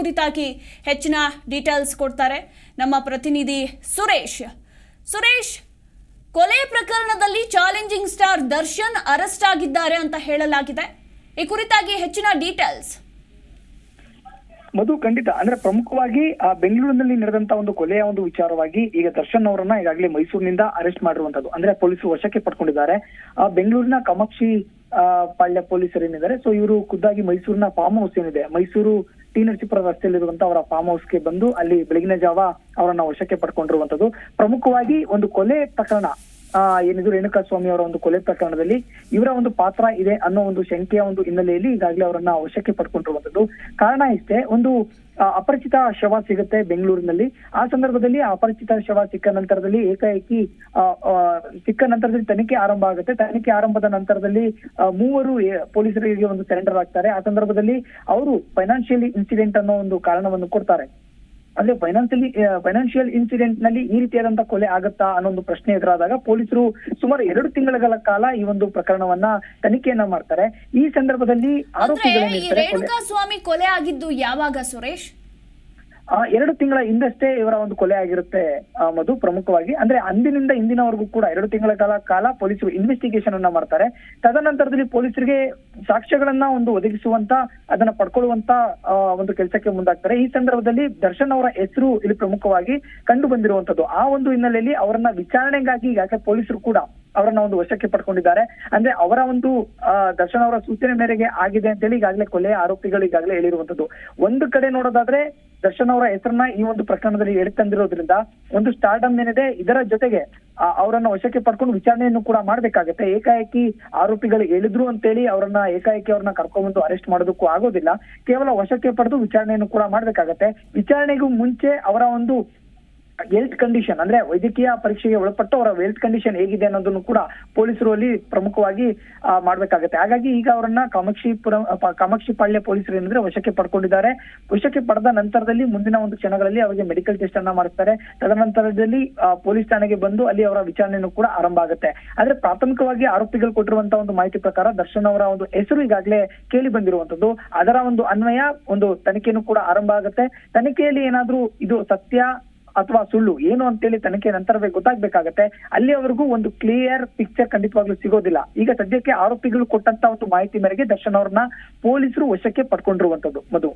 ಕುರಿತಾಗಿ ಹೆಚ್ಚಿನ ಡೀಟೇಲ್ಸ್ ಕೊಡ್ತಾರೆ ನಮ್ಮ ಪ್ರತಿನಿಧಿ ಸುರೇಶ್. ಸುರೇಶ್, ಕೊಲೆ ಪ್ರಕರಣದಲ್ಲಿ ಚಾಲೆಂಜಿಂಗ್ ಸ್ಟಾರ್ ದರ್ಶನ್ ಅರೆಸ್ಟ್ ಆಗಿದ್ದಾರೆ ಅಂತ ಹೇಳಲಾಗಿದೆ. ಈ ಕುರಿತಾಗಿ ಹೆಚ್ಚಿನ ಡೀಟೇಲ್ಸ್ ಮಧು, ಖಂಡಿತ. ಅಂದ್ರೆ ಪ್ರಮುಖವಾಗಿ ಬೆಂಗಳೂರಿನಲ್ಲಿ ನಡೆದಂತ ಒಂದು ಕೊಲೆಯ ಒಂದು ವಿಚಾರವಾಗಿ ಈಗ ದರ್ಶನ್ ಅವರನ್ನ ಈಗಾಗಲೇ ಮೈಸೂರಿನಿಂದ ಅರೆಸ್ಟ್ ಮಾಡಿರುವಂತದ್ದು. ಅಂದ್ರೆ ಪೊಲೀಸರು ವಶಕ್ಕೆ ಪಡ್ಕೊಂಡಿದ್ದಾರೆ. ಬೆಂಗಳೂರಿನ ಕಾಮಾಕ್ಷಿ ಪಾಳ್ಯ ಪೊಲೀಸರು ಏನಿದ್ದಾರೆ. ಸೊ ಇವರು ಖುದ್ದಾಗಿ ಮೈಸೂರಿನ ಫಾರ್ಮ್ ಹೌಸ್ ಏನಿದೆ, ಮೈಸೂರು ಟಿ ನರಸೀಪುರ ರಸ್ತೆಯಲ್ಲಿರುವಂತ ಅವರ ಫಾರ್ಮ್ ಹೌಸ್ಗೆ ಬಂದು ಅಲ್ಲಿ ಬೆಳಗಿನ ಜಾವ ಅವರನ್ನ ವಶಕ್ಕೆ ಪಡ್ಕೊಂಡಿರುವಂತದ್ದು ಪ್ರಮುಖವಾಗಿ ಒಂದು ಕೊಲೆ ಪ್ರಕರಣ. ಆ ಏನಿದು ರೇಣುಕಾ ಸ್ವಾಮಿ ಅವರ ಒಂದು ಕೊಲೆ ಪ್ರಕರಣದಲ್ಲಿ ಇವರ ಒಂದು ಪಾತ್ರ ಇದೆ ಅನ್ನೋ ಒಂದು ಶಂಕೆಯ ಒಂದು ಹಿನ್ನೆಲೆಯಲ್ಲಿ ಈಗಾಗಲೇ ಅವರನ್ನ ವಶಕ್ಕೆ ಪಡ್ಕೊಂಡಿರುವಂತದ್ದು ಕಾರಣ ಇಷ್ಟೇ, ಒಂದು ಅಪರಿಚಿತ ಶವ ಸಿಗುತ್ತೆ ಬೆಂಗಳೂರಿನಲ್ಲಿ. ಆ ಸಂದರ್ಭದಲ್ಲಿ ಅಪರಿಚಿತ ಶವ ಸಿಕ್ಕ ನಂತರದಲ್ಲಿ ಏಕಾಏಕಿ ಸಿಕ್ಕ ನಂತರದಲ್ಲಿ ತನಿಖೆ ಆರಂಭ ಆಗುತ್ತೆ. ತನಿಖೆ ಆರಂಭದ ನಂತರದಲ್ಲಿ ಮೂವರು ಪೊಲೀಸರಿಗೆ ಒಂದು ಸರೆಂಡರ್ ಆಗ್ತಾರೆ ಆ ಸಂದರ್ಭದಲ್ಲಿ ಅವರು ಫೈನಾನ್ಷಿಯಲಿ ಇನ್ಸಿಡೆಂಟ್ ಅನ್ನೋ ಒಂದು ಕಾರಣವನ್ನು ಕೊಡ್ತಾರೆ. ಅಂದ್ರೆ ಫೈನಾನ್ಸಿಯಲಿ ಫೈನಾನ್ಷಿಯಲ್ ಇನ್ಸಿಡೆಂಟ್ನಲ್ಲಿ ಈ ರೀತಿಯಾದಂತಹ ಕೊಲೆ ಆಗುತ್ತಾ ಅನ್ನೋ ಒಂದು ಪ್ರಶ್ನೆ ಎದುರಾದಾಗ ಪೊಲೀಸರು ಸುಮಾರು ಎರಡು ತಿಂಗಳ ಕಾಲ ಈ ಒಂದು ಪ್ರಕರಣವನ್ನ ತನಿಖೆಯನ್ನ ಮಾಡ್ತಾರೆ. ಈ ಸಂದರ್ಭದಲ್ಲಿ ಆರೋಪಿಗಳು ಸ್ವಾಮಿ ಕೊಲೆ ಆಗಿದ್ದು ಯಾವಾಗ ಸುರೇಶ್? ಎರಡು ತಿಂಗಳ ಹಿಂದಷ್ಟೇ ಇವರ ಒಂದು ಕೊಲೆ ಆಗಿರುತ್ತೆ ಮಧು ಪ್ರಮುಖವಾಗಿ. ಅಂದ್ರೆ ಅಂದಿನಿಂದ ಇಂದಿನವರೆಗೂ ಕೂಡ, ಎರಡು ತಿಂಗಳ ಕಾಲ ಕಾಲ ಪೊಲೀಸರು ಇನ್ವೆಸ್ಟಿಗೇಷನ್ ಅನ್ನ ಮಾಡ್ತಾರೆ. ತದನಂತರದಲ್ಲಿ ಪೊಲೀಸರಿಗೆ ಸಾಕ್ಷ್ಯಗಳನ್ನ ಒಂದು ಒದಗಿಸುವಂತ, ಅದನ್ನ ಪಡ್ಕೊಳ್ಳುವಂತ ಒಂದು ಕೆಲಸಕ್ಕೆ ಮುಂದಾಗ್ತಾರೆ. ಈ ಸಂದರ್ಭದಲ್ಲಿ ದರ್ಶನ್ ಅವರ ಹೆಸರು ಇಲ್ಲಿ ಪ್ರಮುಖವಾಗಿ ಕಂಡು ಬಂದಿರುವಂತದ್ದು. ಆ ಒಂದು ಹಿನ್ನೆಲೆಯಲ್ಲಿ ಅವರನ್ನ ವಿಚಾರಣೆಗಾಗಿ ಯಾಕೆ ಪೊಲೀಸರು ಕೂಡ ಅವರನ್ನ ಒಂದು ವಶಕ್ಕೆ ಪಡ್ಕೊಂಡಿದ್ದಾರೆ. ಅಂದ್ರೆ ಅವರ ಒಂದು ದರ್ಶನ್ ಅವರ ಸೂಚನೆ ಮೇರೆಗೆ ಆಗಿದೆ ಅಂತೇಳಿ ಈಗಾಗಲೇ ಕೊಲೆ ಆರೋಪಿಗಳು ಈಗಾಗಲೇ ಹೇಳಿರುವಂತದ್ದು. ಒಂದು ಕಡೆ ನೋಡೋದಾದ್ರೆ ದರ್ಶನ್ ಅವರ ಹೆಸರನ್ನ ಈ ಒಂದು ಪ್ರಕರಣದಲ್ಲಿ ಹೇಳಿ ತಂದಿರೋದ್ರಿಂದ ಒಂದು ಸ್ಟಾರ್ಡಮ್ ಏನಿದೆ, ಇದರ ಜೊತೆಗೆ ಅವರನ್ನ ವಶಕ್ಕೆ ಪಡ್ಕೊಂಡು ವಿಚಾರಣೆಯನ್ನು ಕೂಡ ಮಾಡ್ಬೇಕಾಗತ್ತೆ. ಏಕಾಏಕಿ ಆರೋಪಿಗಳು ಹೇಳಿದ್ರು ಅಂತೇಳಿ ಅವರನ್ನ ಏಕಾಏಕಿ ಅವ್ರನ್ನ ಕರ್ಕೊಂಡ್ಬಂದು ಅರೆಸ್ಟ್ ಮಾಡೋದಕ್ಕೂ ಆಗೋದಿಲ್ಲ. ಕೇವಲ ವಶಕ್ಕೆ ಪಡೆದು ವಿಚಾರಣೆಯನ್ನು ಕೂಡ ಮಾಡ್ಬೇಕಾಗತ್ತೆ. ವಿಚಾರಣೆಗೂ ಮುಂಚೆ ಅವರ ಒಂದು ಹೆಲ್ತ್ ಕಂಡೀಷನ್ ಅಂದ್ರೆ ವೈದ್ಯಕೀಯ ಪರೀಕ್ಷೆಗೆ ಒಳಪಟ್ಟು ಅವರ ಹೆಲ್ತ್ ಕಂಡೀಷನ್ ಹೇಗಿದೆ ಅನ್ನೋದನ್ನು ಕೂಡ ಪೊಲೀಸರು ಅಲ್ಲಿ ಪ್ರಮುಖವಾಗಿ ಮಾಡ್ಬೇಕಾಗತ್ತೆ. ಹಾಗಾಗಿ ಈಗ ಅವರನ್ನ ಕಾಮಾಕ್ಷಿಪುರ ಕಾಮಾಕ್ಷಿಪಾಳ್ಯ ಕಾಮಾಕ್ಷಿ ಪಾಳ್ಯ ಪೊಲೀಸರು ಏನಿದ್ರೆ ವಶಕ್ಕೆ ಪಡ್ಕೊಂಡಿದ್ದಾರೆ. ವಶಕ್ಕೆ ಪಡೆದ ನಂತರದಲ್ಲಿ ಮುಂದಿನ ಒಂದು ಕ್ಷಣಗಳಲ್ಲಿ ಅವರಿಗೆ ಮೆಡಿಕಲ್ ಟೆಸ್ಟ್ ಅನ್ನ ಮಾಡಿಸ್ತಾರೆ. ತದನಂತರದಲ್ಲಿ ಪೊಲೀಸ್ ಠಾಣೆಗೆ ಬಂದು ಅಲ್ಲಿ ಅವರ ವಿಚಾರಣೆಯನ್ನು ಕೂಡ ಆರಂಭ ಆಗುತ್ತೆ. ಆದ್ರೆ ಪ್ರಾಥಮಿಕವಾಗಿ ಆರೋಪಿಗಳು ಕೊಟ್ಟಿರುವಂತಹ ಒಂದು ಮಾಹಿತಿ ಪ್ರಕಾರ ದರ್ಶನ್ ಅವರ ಒಂದು ಹೆಸರು ಈಗಾಗಲೇ ಕೇಳಿ ಬಂದಿರುವಂತದ್ದು ಅದರ ಒಂದು ಅನ್ವಯ, ಒಂದು ತನಿಖೆಯನ್ನು ಕೂಡ ಆರಂಭ ಆಗುತ್ತೆ. ತನಿಖೆಯಲ್ಲಿ ಏನಾದ್ರೂ ಇದು ಸತ್ಯ ಅಥವಾ ಸುಳ್ಳು ಏನು ಅಂತೇಳಿ ತನಿಖೆ ನಂತರವೇ ಗೊತ್ತಾಗ್ಬೇಕಾಗತ್ತೆ. ಅಲ್ಲಿಯವರೆಗೂ ಒಂದು ಕ್ಲಿಯರ್ ಪಿಕ್ಚರ್ ಖಂಡಿತವಾಗ್ಲೂ ಸಿಗೋದಿಲ್ಲ. ಈಗ ಸದ್ಯಕ್ಕೆ ಆರೋಪಿಗಳು ಕೊಟ್ಟಂತ ಒಂದು ಮಾಹಿತಿ ಮೇರೆಗೆ ದರ್ಶನ್ ಅವ್ರನ್ನ ಪೊಲೀಸರು ವಶಕ್ಕೆ ಪಡ್ಕೊಂಡಿರುವಂತದ್ದು ಮಧು.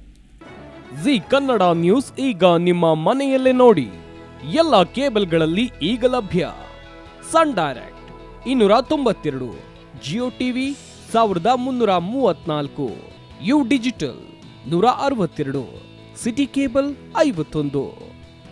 ಜಿ ಕನ್ನಡ ನ್ಯೂಸ್ ಈಗ ನಿಮ್ಮ ಮನೆಯಲ್ಲೇ ನೋಡಿ. ಎಲ್ಲ ಕೇಬಲ್ಗಳಲ್ಲಿ ಈಗ ಲಭ್ಯ. ಸನ್ ಡೈರೆಕ್ಟ್ ಇನ್ನೂರ ತೊಂಬತ್ತೆರಡು, ಜಿಯೋ ಟಿವಿ ಸಾವಿರದ ಮುನ್ನೂರ ಮೂವತ್ನಾಲ್ಕು, ಯು ಡಿಜಿಟಲ್ ನೂರ ಅರವತ್ತೆರಡು, ಸಿಟಿ ಕೇಬಲ್ ಐವತ್ತೊಂದು.